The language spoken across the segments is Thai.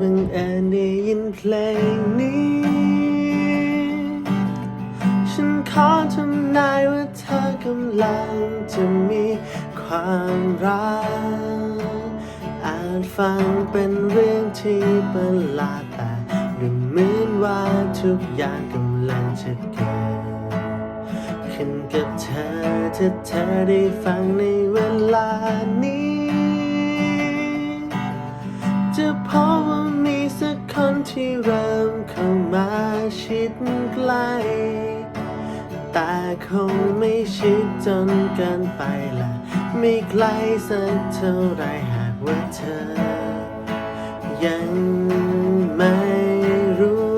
บังเอิญได้ยินเพลงนี้ ฉันขอทำนายว่าเธอกำลังจะมีความรักอาจฟังเป็นเรื่องที่ประหลาดแต่ดูเหมือนว่าทุกอย่างกำลังจะเกิดขึ้นกับเธอถ้าเธอได้ฟังในเวลานี้ จะพบว่ามีสักคนที่เริ่มเข้ามาชิดใกล้แต่คงไม่ชิดจนเกินไปละไม่ไกลสักเท่าไรหากว่าเธอ ยังไม่รู้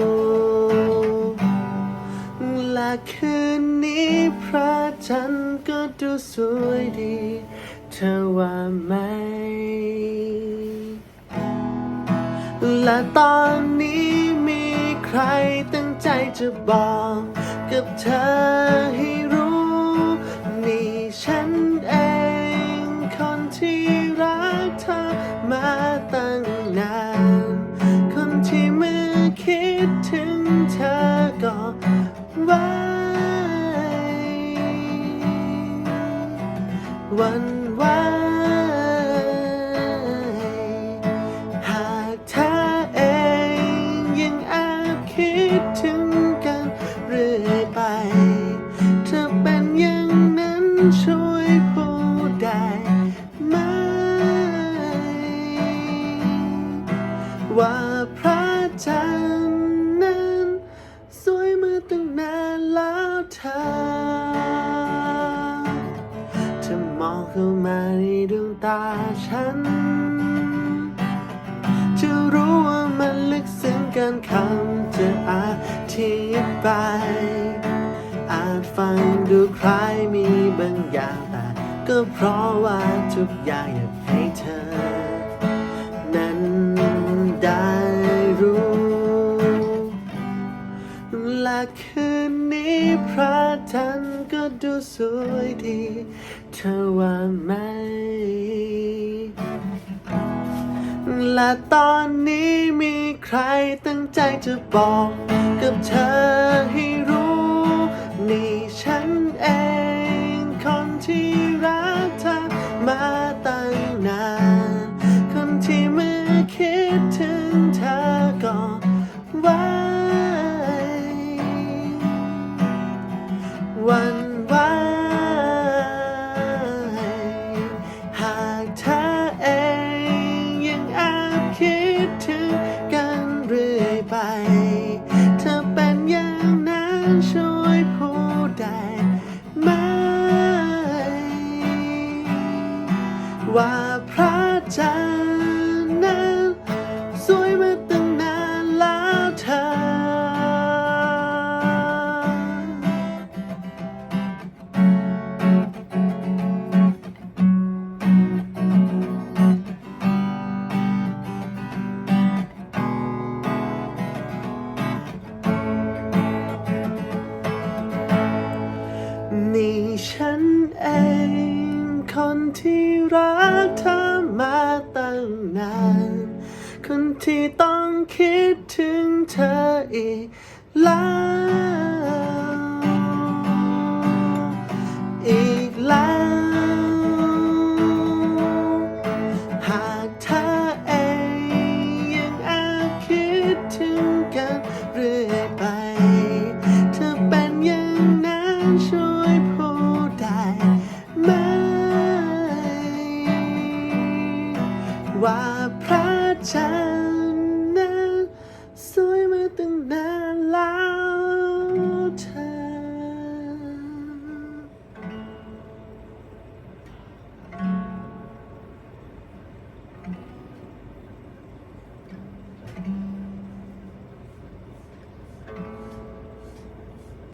และคืนนี้พระจันทร์ก็ดูสวยดี เธอว่าไหม และตอนนี้มีใครตั้งใจจะบอกกับเธอให้รู้ นี่ฉันเอง คนที่รักเธอมาตั้งนาน คนที่เมื่อคิดถึงเธอ ช่วยพูดได้ไหม ว่าพระจันทร์นั้นสวยมาตั้งนานแล้วเธอเธอมองเข้ามาในดวงตาฉัน จะรู้ว่ามันลึกซึ้งเกินคำจะอธิบาย อาจฟังดูคล้ายมีบางอย่างแต่ก็เพราะว่าทุกอย่างอยากให้เธอ นั้นได้รู้ และคืนนี้พระจันทร์ก็ดูสวยดี เธอว่าไหม และตอนนี้มีใครตั้งใจจะบอกกับเธอ ไป เธอเป็นอย่างนั้นช่วยพูดได้ไหมว่าพระ คนที่รักเธอมาตั้งนาน คนที่ต้องคิดถึงเธออีกแล้ว